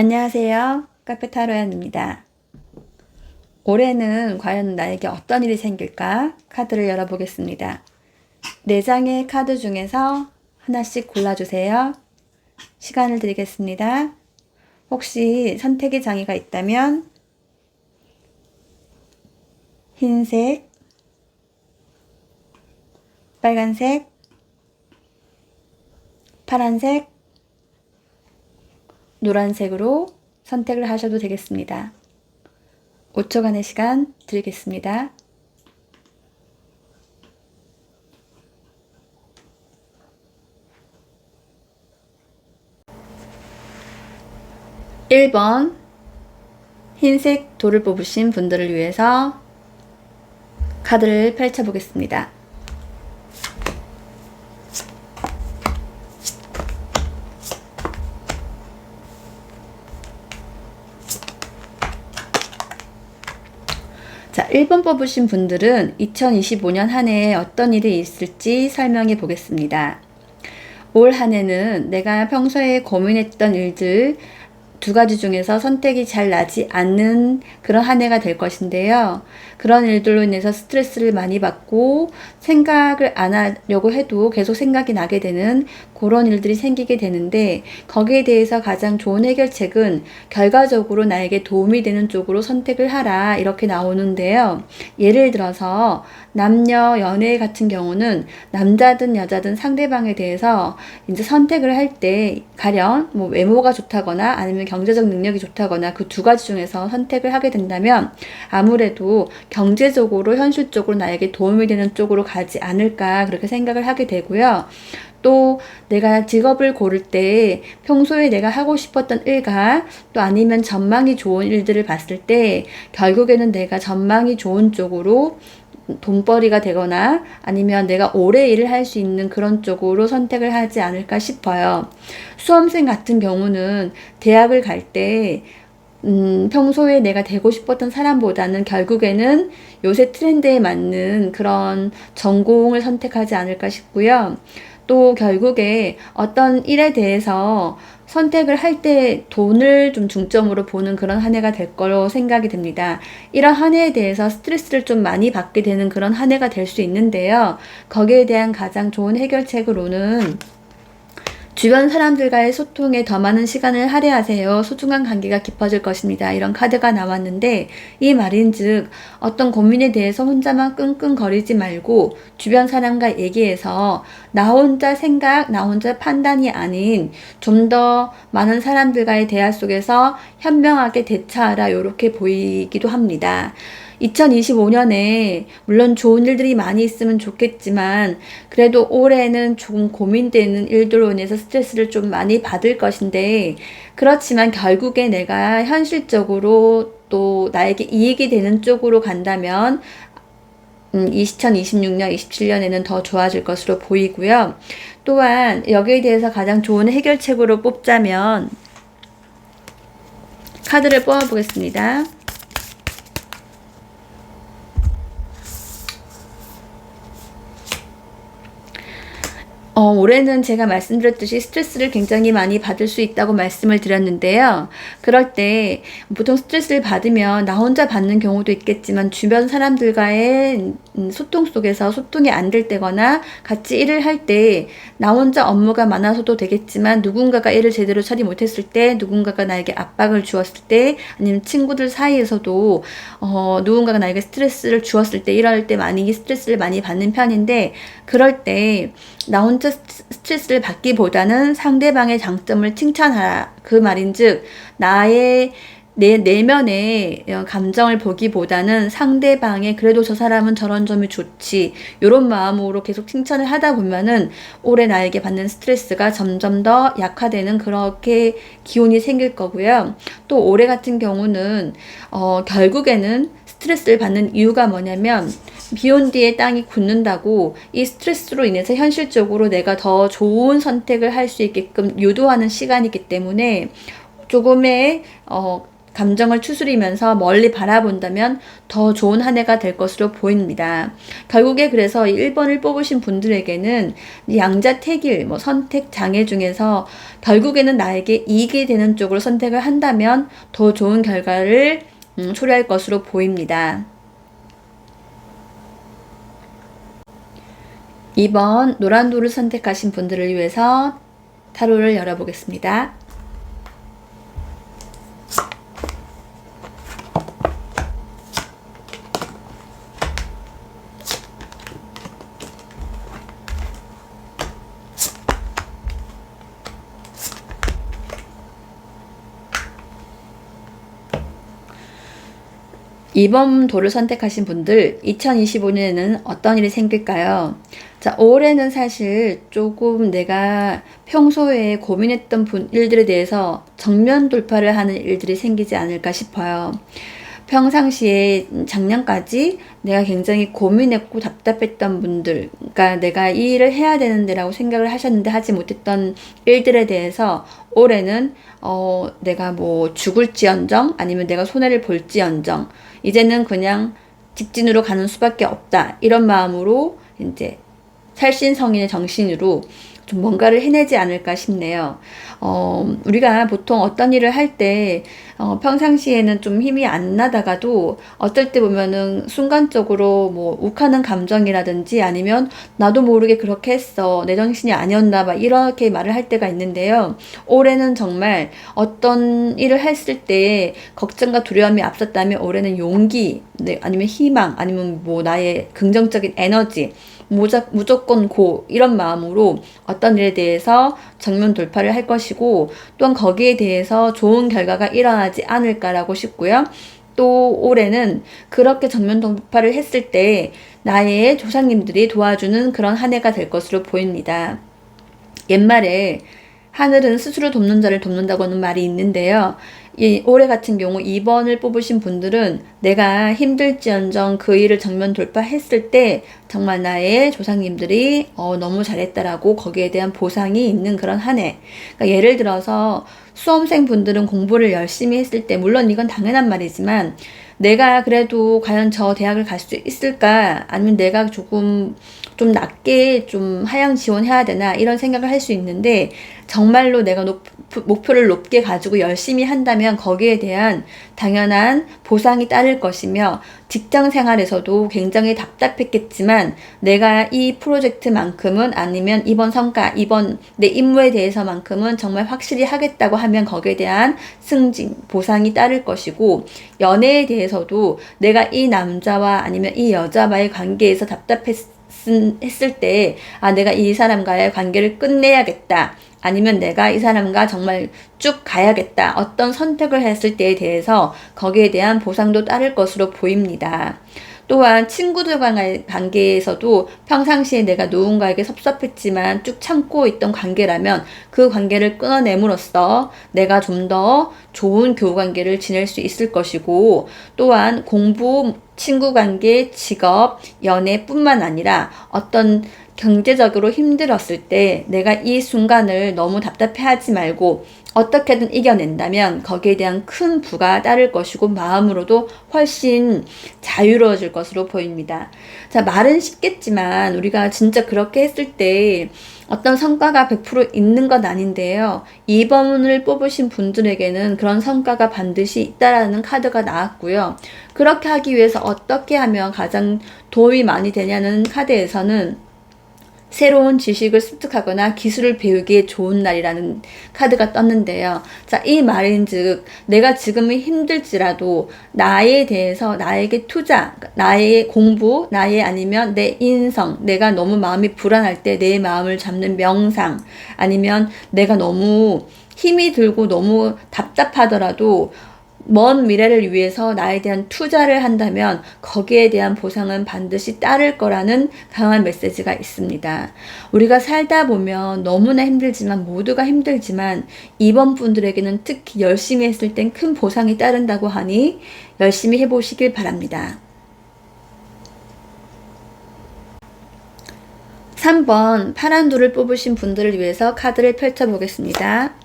안녕하세요. 카페 타로연입니다. 올해는 과연 나에게 어떤 일이 생길까? 카드를 열어보겠습니다. 네 장의 카드 중에서 하나씩 골라주세요. 시간을 드리겠습니다. 혹시 선택의 장애가 있다면 흰색, 빨간색, 파란색, 노란색으로 선택을 하셔도 되겠습니다. 5초간의 시간 드리겠습니다. (1번) 흰색 돌을 뽑으신 분들을 위해서 카드를 펼쳐 보겠습니다. 1번 뽑으신 분들은 2025년 한 해에 어떤 일이 있을지 설명해 보겠습니다. 올 한 해는 내가 평소에 고민했던 일들 두 가지 중에서 선택이 잘 나지 않는 그런 한 해가 될 것인데요. 그런 일들로 인해서 스트레스를 많이 받고 생각을 안 하려고 해도 계속 생각이 나게 되는 그런 일들이 생기게 되는데 거기에 대해서 가장 좋은 해결책은 결과적으로 나에게 도움이 되는 쪽으로 선택을 하라 이렇게 나오는데요. 예를 들어서 남녀 연애 같은 경우는 남자든 여자든 상대방에 대해서 이제 선택을 할 때 가령 뭐 외모가 좋다거나 아니면 경제적 능력이 좋다거나 그 두 가지 중에서 선택을 하게 된다면 아무래도 경제적으로 현실적으로 나에게 도움이 되는 쪽으로 가지 않을까 그렇게 생각을 하게 되고요. 또 내가 직업을 고를 때 평소에 내가 하고 싶었던 일과 또 아니면 전망이 좋은 일들을 봤을 때 결국에는 내가 전망이 좋은 쪽으로 돈벌이가 되거나 아니면 내가 오래 일을 할 수 있는 그런 쪽으로 선택을 하지 않을까 싶어요. 수험생 같은 경우는 대학을 갈 때, 음, 평소에 내가 되고 싶었던 사람보다는 결국에는 요새 트렌드에 맞는 그런 전공을 선택하지 않을까 싶고요. 또 결국에 어떤 일에 대해서 선택을 할 때 돈을 좀 중점으로 보는 그런 한 해가 될 거로 생각이 됩니다. 이런 한 해에 대해서 스트레스를 좀 많이 받게 되는 그런 한 해가 될 수 있는데요. 거기에 대한 가장 좋은 해결책으로는 주변 사람들과의 소통에 더 많은 시간을 할애하세요. 소중한 관계가 깊어질 것입니다. 이런 카드가 나왔는데 이 말인즉 어떤 고민에 대해서 혼자만 끙끙거리지 말고 주변 사람과 얘기해서 나 혼자 생각, 나 혼자 판단이 아닌 좀 더 많은 사람들과의 대화 속에서 현명하게 대처하라 이렇게 보이기도 합니다. 2025년에 물론 좋은 일들이 많이 있으면 좋겠지만 그래도 올해는 조금 고민되는 일들로 인해서 스트레스를 좀 많이 받을 것인데 그렇지만 결국에 내가 현실적으로 또 나에게 이익이 되는 쪽으로 간다면 음, 2026년, 27년에는 더 좋아질 것으로 보이고요. 또한 여기에 대해서 가장 좋은 해결책으로 뽑자면 카드를 뽑아보겠습니다. 어, 올해는 제가 말씀드렸듯이 스트레스를 굉장히 많이 받을 수 있다고 말씀을 드렸는데요. 그럴 때 보통 스트레스를 받으면 나 혼자 받는 경우도 있겠지만 주변 사람들과의 음, 소통 속에서 소통이 안 될 때거나 같이 일을 할 때 나 혼자 업무가 많아서도 되겠지만 누군가가 일을 제대로 처리 못했을 때 누군가가 나에게 압박을 주었을 때 아니면 친구들 사이에서도 어, 누군가가 나에게 스트레스를 주었을 때 이럴 때 많이 스트레스를 많이 받는 편인데 그럴 때 나 혼자 스트레스를 받기보다는 상대방의 장점을 칭찬하라 그 말인즉 나의 내 내면의 감정을 보기보다는 상대방의 그래도 저 사람은 저런 점이 좋지 이런 마음으로 계속 칭찬을 하다 보면은 올해 나에게 받는 스트레스가 점점 더 약화되는 그렇게 기운이 생길 거고요. 또 올해 같은 경우는 어 결국에는 스트레스를 받는 이유가 뭐냐면 비온 뒤에 땅이 굳는다고 이 스트레스로 인해서 현실적으로 내가 더 좋은 선택을 할 수 있게끔 유도하는 시간이기 때문에 조금의 어 감정을 추스리면서 멀리 바라본다면 더 좋은 한 해가 될 것으로 보입니다. 결국에 그래서 1번을 뽑으신 분들에게는 양자택일, 뭐 선택 장애 중에서 결국에는 나에게 이익이 되는 쪽으로 선택을 한다면 더 좋은 결과를 음, 초래할 것으로 보입니다. 2번 노란 돌을 선택하신 분들을 위해서 타로를 열어보겠습니다. 2번 도를 선택하신 분들 2025년에는 어떤 일이 생길까요? 자, 올해는 사실 조금 내가 평소에 고민했던 분, 일들에 대해서 정면 돌파를 하는 일들이 생기지 않을까 싶어요. 평상시에 작년까지 내가 굉장히 고민했고 답답했던 분들, 그러니까 내가 이 일을 해야 되는데라고 생각을 하셨는데 하지 못했던 일들에 대해서 올해는 어, 내가 뭐 죽을지언정 아니면 내가 손해를 볼지언정 이제는 그냥 직진으로 가는 수밖에 없다. 이런 마음으로 이제 살신 성인의 정신으로 좀 뭔가를 해내지 않을까 싶네요. 어, 우리가 보통 어떤 일을 할 때, 어, 평상시에는 좀 힘이 안 나다가도 어떨 때 보면은 순간적으로 뭐 욱하는 감정이라든지 아니면 나도 모르게 그렇게 했어. 내 정신이 아니었나 봐. 이렇게 말을 할 때가 있는데요. 올해는 정말 어떤 일을 했을 때 걱정과 두려움이 앞섰다면 올해는 용기, 네, 아니면 희망, 아니면 뭐 나의 긍정적인 에너지, 무조건 고 이런 마음으로 어떤 일에 대해서 정면 돌파를 할 것이고 또한 거기에 대해서 좋은 결과가 일어나지 않을까라고 싶고요. 또 올해는 그렇게 정면 돌파를 했을 때 나의 조상님들이 도와주는 그런 한 해가 될 것으로 보입니다. 옛말에 하늘은 스스로 돕는 자를 돕는다고는 말이 있는데요. 이 올해 같은 경우 2번을 뽑으신 분들은 내가 힘들지언정 그 일을 정면 돌파했을 때 정말 나의 조상님들이 어, 너무 잘했다라고 거기에 대한 보상이 있는 그런 한 해. 그러니까 예를 들어서 수험생 분들은 공부를 열심히 했을 때 물론 이건 당연한 말이지만 내가 그래도 과연 저 대학을 갈 수 있을까 아니면 내가 조금 좀 낮게 좀 하향 지원해야 되나 이런 생각을 할 수 있는데 정말로 내가 높, 목표를 높게 가지고 열심히 한다면 거기에 대한 당연한 보상이 따를 것이며 직장 생활에서도 굉장히 답답했겠지만 내가 이 프로젝트만큼은 아니면 이번 성과, 이번 내 임무에 대해서만큼은 정말 확실히 하겠다고 하면 거기에 대한 승진, 보상이 따를 것이고 연애에 대해서도 내가 이 남자와 아니면 이 여자와의 관계에서 답답했 했을 때, 아, 내가 이 사람과의 관계를 끝내야겠다. 아니면 내가 이 사람과 정말 쭉 가야겠다. 어떤 선택을 했을 때에 대해서 거기에 대한 보상도 따를 것으로 보입니다. 또한 친구들과의 관계에서도 평상시에 내가 누군가에게 섭섭했지만 쭉 참고 있던 관계라면 그 관계를 끊어냄으로써 내가 좀 더 좋은 교우 관계를 지낼 수 있을 것이고 또한 공부, 친구 관계, 직업, 연애뿐만 아니라 어떤 경제적으로 힘들었을 때 내가 이 순간을 너무 답답해하지 말고 어떻게든 이겨낸다면 거기에 대한 큰 부가 따를 것이고 마음으로도 훨씬 자유로워질 것으로 보입니다. 자, 말은 쉽겠지만 우리가 진짜 그렇게 했을 때 어떤 성과가 100% 있는 건 아닌데요. 2번을 뽑으신 분들에게는 그런 성과가 반드시 있다라는 카드가 나왔고요. 그렇게 하기 위해서 어떻게 하면 가장 도움이 많이 되냐는 카드에서는 새로운 지식을 습득하거나 기술을 배우기에 좋은 날이라는 카드가 떴는데요. 자, 이 말인 즉, 내가 지금은 힘들지라도 나에 대해서 나에게 투자, 나의 공부, 나의 아니면 내 인성, 내가 너무 마음이 불안할 때 내 마음을 잡는 명상, 아니면 내가 너무 힘이 들고 너무 답답하더라도 먼 미래를 위해서 나에 대한 투자를 한다면 거기에 대한 보상은 반드시 따를 거라는 강한 메시지가 있습니다. 우리가 살다 보면 너무나 힘들지만 모두가 힘들지만 이번 분들에게는 특히 열심히 했을 땐 큰 보상이 따른다고 하니 열심히 해보시길 바랍니다. 3번 파란 돌을 뽑으신 분들을 위해서 카드를 펼쳐보겠습니다.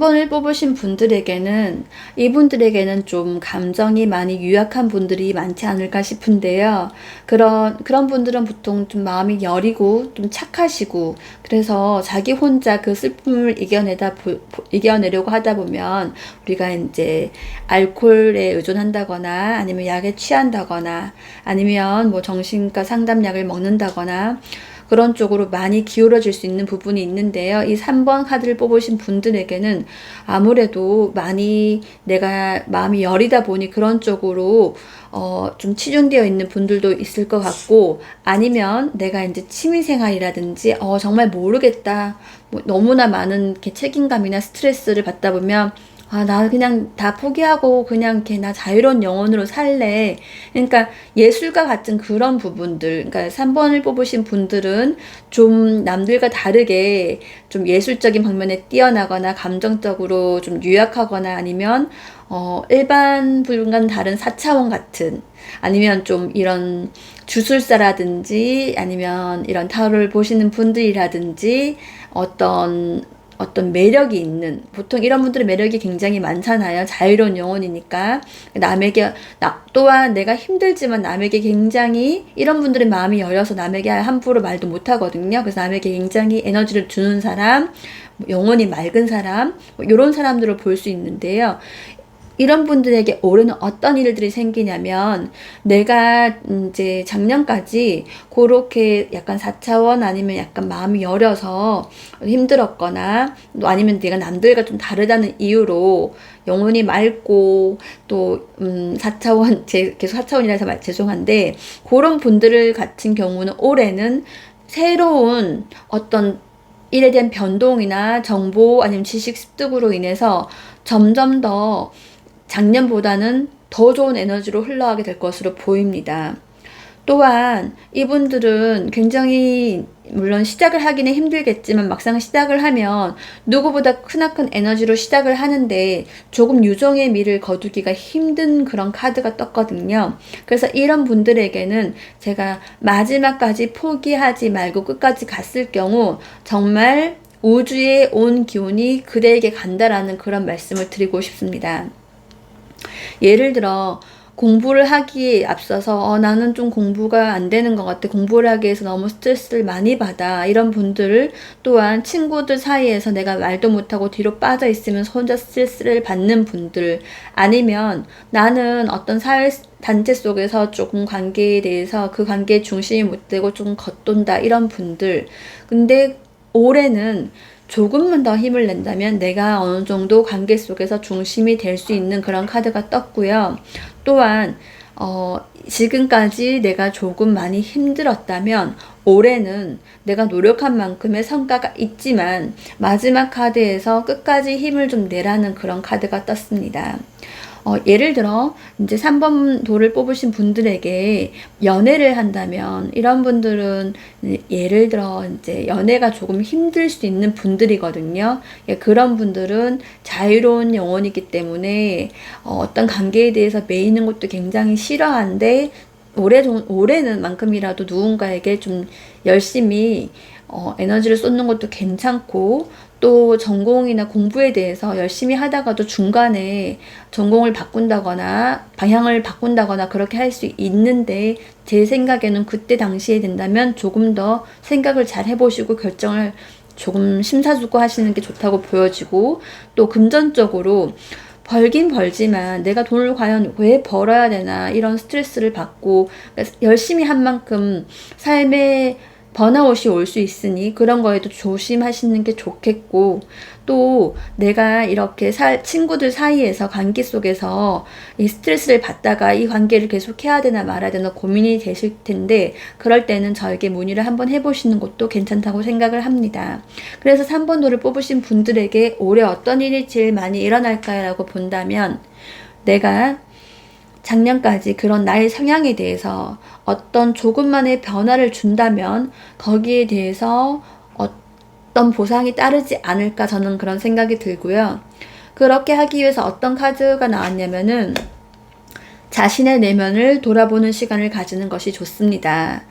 3번을 뽑으신 분들에게는 이분들에게는 좀 감정이 많이 유약한 분들이 많지 않을까 싶은데요. 그런 그런 분들은 보통 좀 마음이 여리고 좀 착하시고 그래서 자기 혼자 그 슬픔을 이겨내다 보, 이겨내려고 하다 보면 우리가 이제 알코올에 의존한다거나 아니면 약에 취한다거나 아니면 뭐 정신과 상담약을 먹는다거나 그런 쪽으로 많이 기울어질 수 있는 부분이 있는데요. 이 3번 카드를 뽑으신 분들에게는 아무래도 많이 내가 마음이 여리다 보니 그런 쪽으로 어, 좀 치중되어 있는 분들도 있을 것 같고 아니면 내가 이제 취미생활이라든지 어, 정말 모르겠다. 뭐 너무나 많은 이렇게 책임감이나 스트레스를 받다 보면 아, 나 그냥 다 포기하고 그냥 이렇게 나 자유로운 영혼으로 살래. 그러니까 예술가 같은 그런 부분들, 그러니까 3번을 뽑으신 분들은 좀 남들과 다르게 좀 예술적인 방면에 뛰어나거나 감정적으로 좀 유약하거나 아니면 어, 일반 분과는 다른 4차원 같은 아니면 좀 이런 주술사라든지 아니면 이런 타로를 보시는 분들이라든지 어떤 어떤 매력이 있는 보통 이런 분들의 매력이 굉장히 많잖아요. 자유로운 영혼이니까 남에게 나 또한 내가 힘들지만 남에게 굉장히 이런 분들의 마음이 열려서 남에게 함부로 말도 못 하거든요. 그래서 남에게 굉장히 에너지를 주는 사람, 영혼이 맑은 사람, 뭐 이런 사람들을 볼 수 있는데요. 이런 분들에게 올해는 어떤 일들이 생기냐면 내가 이제 작년까지 그렇게 약간 4차원 아니면 약간 마음이 여려서 힘들었거나 또 아니면 내가 남들과 좀 다르다는 이유로 영혼이 맑고 또 음, 4차원 제 계속 4차원이라서 말, 죄송한데 그런 분들을 같은 경우는 올해는 새로운 어떤 일에 대한 변동이나 정보 아니면 지식 습득으로 인해서 점점 더 작년보다는 더 좋은 에너지로 흘러가게 될 것으로 보입니다. 또한 이분들은 굉장히 물론 시작을 하기는 힘들겠지만 막상 시작을 하면 누구보다 크나큰 에너지로 시작을 하는데 조금 유종의 미를 거두기가 힘든 그런 카드가 떴거든요. 그래서 이런 분들에게는 제가 마지막까지 포기하지 말고 끝까지 갔을 경우 정말 우주의 온 기운이 그대에게 간다라는 그런 말씀을 드리고 싶습니다. 예를 들어 공부를 하기에 앞서서 어, 나는 좀 공부가 안 되는 것 같아. 공부를 하기 위해서 너무 스트레스를 많이 받아. 이런 분들을 또한 친구들 사이에서 내가 말도 못하고 뒤로 빠져 있으면 혼자 스트레스를 받는 분들 아니면 나는 어떤 사회 단체 속에서 조금 관계에 대해서 그 관계의 중심이 못 되고 조금 겉돈다 이런 분들 근데 올해는 조금만 더 힘을 낸다면 내가 어느 정도 관계 속에서 중심이 될 수 있는 그런 카드가 떴고요. 또한 어, 지금까지 내가 조금 많이 힘들었다면 올해는 내가 노력한 만큼의 성과가 있지만 마지막 카드에서 끝까지 힘을 좀 내라는 그런 카드가 떴습니다. 어, 예를 들어 이제 3번 돌을 뽑으신 분들에게 연애를 한다면 이런 분들은 예를 들어 이제 연애가 조금 힘들 수 있는 분들이거든요. 예, 그런 분들은 자유로운 영혼이기 때문에 어, 어떤 관계에 대해서 매이는 것도 굉장히 싫어한데 올해 올해는 만큼이라도 누군가에게 좀 열심히 어, 에너지를 쏟는 것도 괜찮고 또 전공이나 공부에 대해서 열심히 하다가도 중간에 전공을 바꾼다거나 방향을 바꾼다거나 그렇게 할 수 있는데 제 생각에는 그때 당시에 된다면 조금 더 생각을 잘 해보시고 결정을 조금 심사숙고 하시는 게 좋다고 보여지고 또 금전적으로 벌긴 벌지만 내가 돈을 과연 왜 벌어야 되나 이런 스트레스를 받고 열심히 한 만큼 삶에 번아웃이 올 수 있으니 그런 거에도 조심하시는 게 좋겠고 또 내가 이렇게 사, 친구들 사이에서 관계 속에서 이 스트레스를 받다가 이 관계를 계속 해야 되나 말아야 되나 고민이 되실 텐데 그럴 때는 저에게 문의를 한번 해보시는 것도 괜찮다고 생각을 합니다. 그래서 3번 도를 뽑으신 분들에게 올해 어떤 일이 제일 많이 일어날까라고 본다면 내가 작년까지 그런 나의 성향에 대해서 어떤 조금만의 변화를 준다면 거기에 대해서 어떤 보상이 따르지 않을까 저는 그런 생각이 들고요. 그렇게 하기 위해서 어떤 카드가 나왔냐면은 자신의 내면을 돌아보는 시간을 가지는 것이 좋습니다.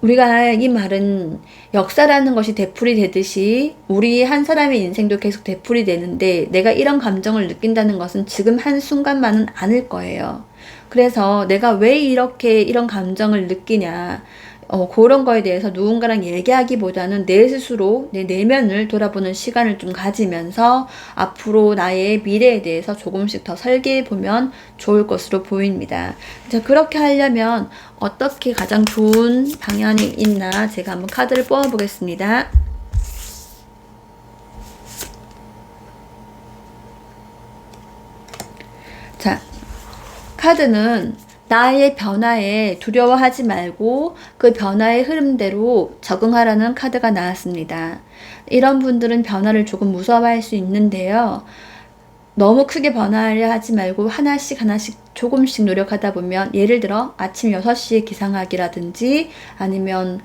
우리가 이 말은 역사라는 것이 되풀이 되듯이 우리 한 사람의 인생도 계속 되풀이 되는데 내가 이런 감정을 느낀다는 것은 지금 한 순간만은 아닐 거예요. 그래서 내가 왜 이렇게 이런 감정을 느끼냐. 어, 그런 거에 대해서 누군가랑 얘기하기보다는 내 스스로 내 내면을 돌아보는 시간을 좀 가지면서 앞으로 나의 미래에 대해서 조금씩 더 설계해 보면 좋을 것으로 보입니다. 자, 그렇게 하려면 어떻게 가장 좋은 방향이 있나 제가 한번 카드를 뽑아 보겠습니다. 카드는 나의 변화에 두려워하지 말고 그 변화의 흐름대로 적응하라는 카드가 나왔습니다. 이런 분들은 변화를 조금 무서워할 수 있는데요. 너무 크게 변화하려 하지 말고 하나씩 하나씩 조금씩 노력하다 보면 예를 들어 아침 6시에 기상하기라든지 아니면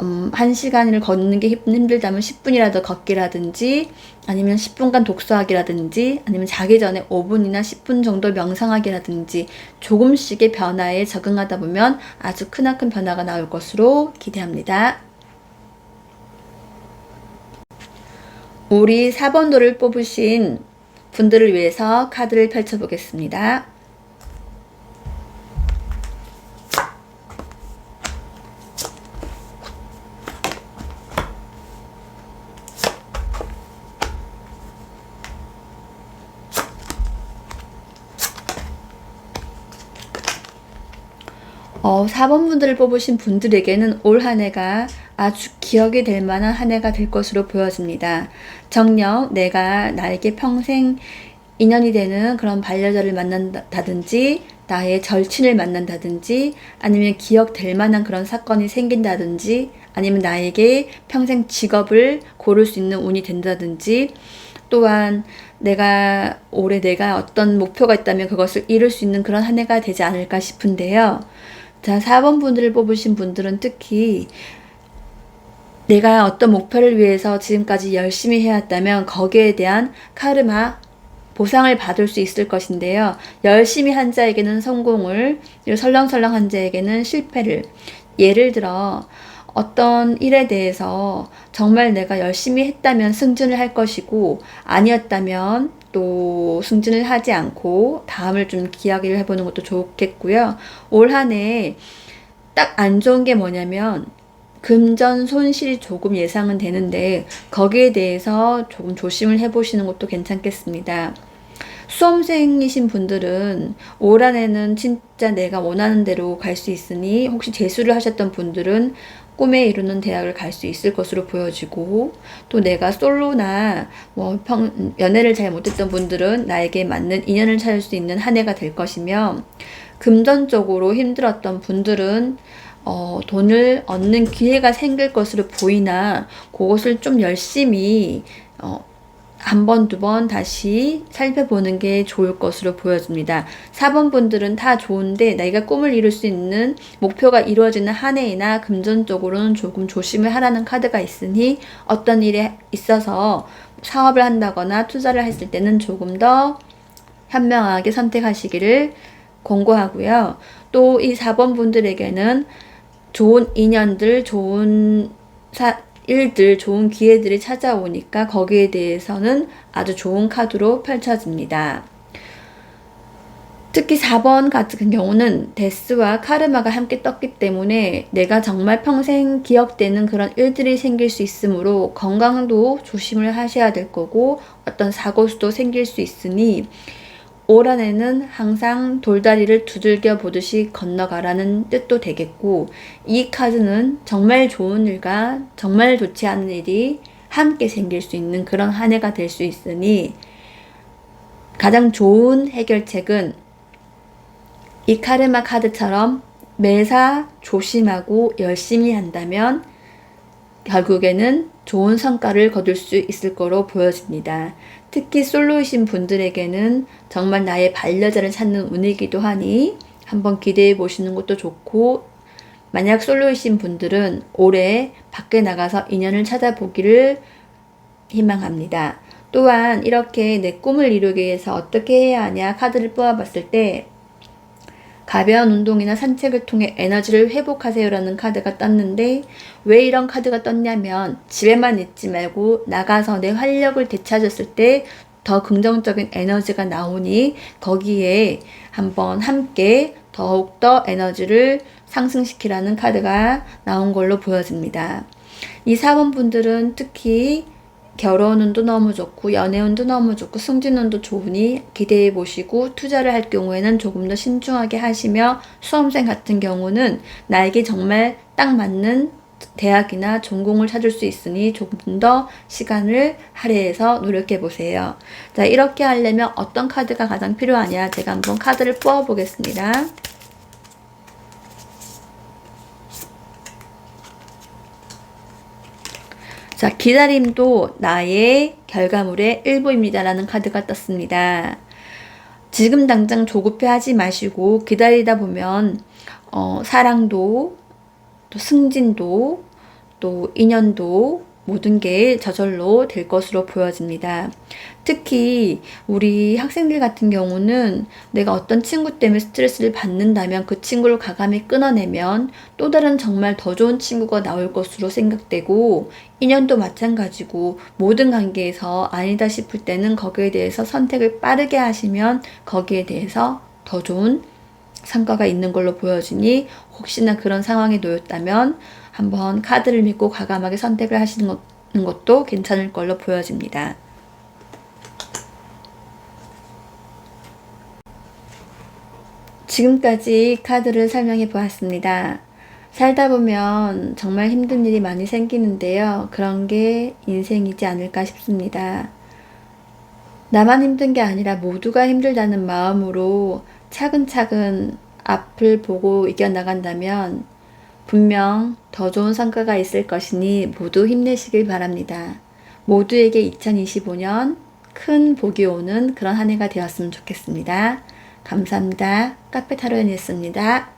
음, 1시간을 걷는 게 힘들다면 10분이라도 걷기라든지 아니면 10분간 독서하기라든지 아니면 자기 전에 5분이나 10분 정도 명상하기라든지 조금씩의 변화에 적응하다 보면 아주 크나큰 변화가 나올 것으로 기대합니다. 우리 4번도를 뽑으신 분들을 위해서 카드를 펼쳐보겠습니다. 어, 4번 분들을 뽑으신 분들에게는 올 한 해가 아주 기억이 될 만한 한 해가 될 것으로 보여집니다. 정녕 내가 나에게 평생 인연이 되는 그런 반려자를 만난다든지 나의 절친을 만난다든지 아니면 기억될 만한 그런 사건이 생긴다든지 아니면 나에게 평생 직업을 고를 수 있는 운이 된다든지 또한 내가 올해 내가 어떤 목표가 있다면 그것을 이룰 수 있는 그런 한 해가 되지 않을까 싶은데요. 자, 4번 분들을 뽑으신 분들은 특히 내가 어떤 목표를 위해서 지금까지 열심히 해왔다면 거기에 대한 카르마 보상을 받을 수 있을 것인데요. 열심히 한 자에게는 성공을, 설렁설렁 한 자에게는 실패를. 예를 들어, 어떤 일에 대해서 정말 내가 열심히 했다면 승진을 할 것이고, 아니었다면 또 승진을 하지 않고 다음을 좀 기약을 해보는 것도 좋겠고요. 올 한 해 딱 안 좋은 게 뭐냐면 금전 손실이 조금 예상은 되는데 거기에 대해서 조금 조심을 해보시는 것도 괜찮겠습니다. 수험생이신 분들은 올 한해는 진짜 내가 원하는 대로 갈 수 있으니 혹시 재수를 하셨던 분들은 꿈에 이루는 대학을 갈 수 있을 것으로 보여지고 또 내가 솔로나 뭐 평, 연애를 잘 못했던 분들은 나에게 맞는 인연을 찾을 수 있는 한 해가 될 것이며 금전적으로 힘들었던 분들은 어, 돈을 얻는 기회가 생길 것으로 보이나 그것을 좀 열심히 어, 한 번, 두 번 다시 살펴보는 게 좋을 것으로 보여집니다. 4번 분들은 다 좋은데 내가 꿈을 이룰 수 있는 목표가 이루어지는 한 해이나 금전적으로는 조금 조심을 하라는 카드가 있으니 어떤 일에 있어서 사업을 한다거나 투자를 했을 때는 조금 더 현명하게 선택하시기를 권고하고요. 또 이 4번 분들에게는 좋은 인연들, 좋은 사, 일들, 좋은 기회들이 찾아오니까 거기에 대해서는 아주 좋은 카드로 펼쳐집니다. 특히 4번 같은 경우는 데스와 카르마가 함께 떴기 때문에 내가 정말 평생 기억되는 그런 일들이 생길 수 있으므로 건강도 조심을 하셔야 될 거고 어떤 사고수도 생길 수 있으니 올 한해는 항상 돌다리를 두들겨 보듯이 건너가라는 뜻도 되겠고 이 카드는 정말 좋은 일과 정말 좋지 않은 일이 함께 생길 수 있는 그런 한 해가 될 수 있으니 가장 좋은 해결책은 이 카르마 카드처럼 매사 조심하고 열심히 한다면 결국에는 좋은 성과를 거둘 수 있을 거로 보여집니다. 특히 솔로이신 분들에게는 정말 나의 반려자를 찾는 운이기도 하니 한번 기대해 보시는 것도 좋고 만약 솔로이신 분들은 올해 밖에 나가서 인연을 찾아보기를 희망합니다. 또한 이렇게 내 꿈을 이루기 위해서 어떻게 해야 하냐 카드를 뽑아봤을 때 가벼운 운동이나 산책을 통해 에너지를 회복하세요라는 카드가 떴는데 왜 이런 카드가 떴냐면 집에만 있지 말고 나가서 내 활력을 되찾았을 때 더 긍정적인 에너지가 나오니 거기에 한번 함께 더욱더 에너지를 상승시키라는 카드가 나온 걸로 보여집니다. 이 4번 분들은 특히 결혼운도 너무 좋고 연애운도 너무 좋고 승진운도 좋으니 기대해 보시고 투자를 할 경우에는 조금 더 신중하게 하시며 수험생 같은 경우는 나에게 정말 딱 맞는 대학이나 전공을 찾을 수 있으니 조금 더 시간을 할애해서 노력해 보세요. 자, 이렇게 하려면 어떤 카드가 가장 필요하냐? 제가 한번 카드를 뽑아 보겠습니다. 자, 기다림도 나의 결과물의 일부입니다라는 카드가 떴습니다. 지금 당장 조급해 하지 마시고 기다리다 보면 어, 사랑도 또 승진도 또 인연도 모든 게 저절로 될 것으로 보여집니다. 특히 우리 학생들 같은 경우는 내가 어떤 친구 때문에 스트레스를 받는다면 그 친구를 가감히 끊어내면 또 다른 정말 더 좋은 친구가 나올 것으로 생각되고 인연도 마찬가지고 모든 관계에서 아니다 싶을 때는 거기에 대해서 선택을 빠르게 하시면 거기에 대해서 더 좋은 성과가 있는 걸로 보여지니 혹시나 그런 상황에 놓였다면 한번 카드를 믿고 과감하게 선택을 하시는 것- 것도 괜찮을 걸로 보여집니다. 지금까지 카드를 설명해 보았습니다. 살다 보면 정말 힘든 일이 많이 생기는데요. 그런 게 인생이지 않을까 싶습니다. 나만 힘든 게 아니라 모두가 힘들다는 마음으로 차근차근 앞을 보고 이겨나간다면 분명 더 좋은 성과가 있을 것이니 모두 힘내시길 바랍니다. 모두에게 2025년 큰 복이 오는 그런 한 해가 되었으면 좋겠습니다. 감사합니다. 카페 타로연이었습니다.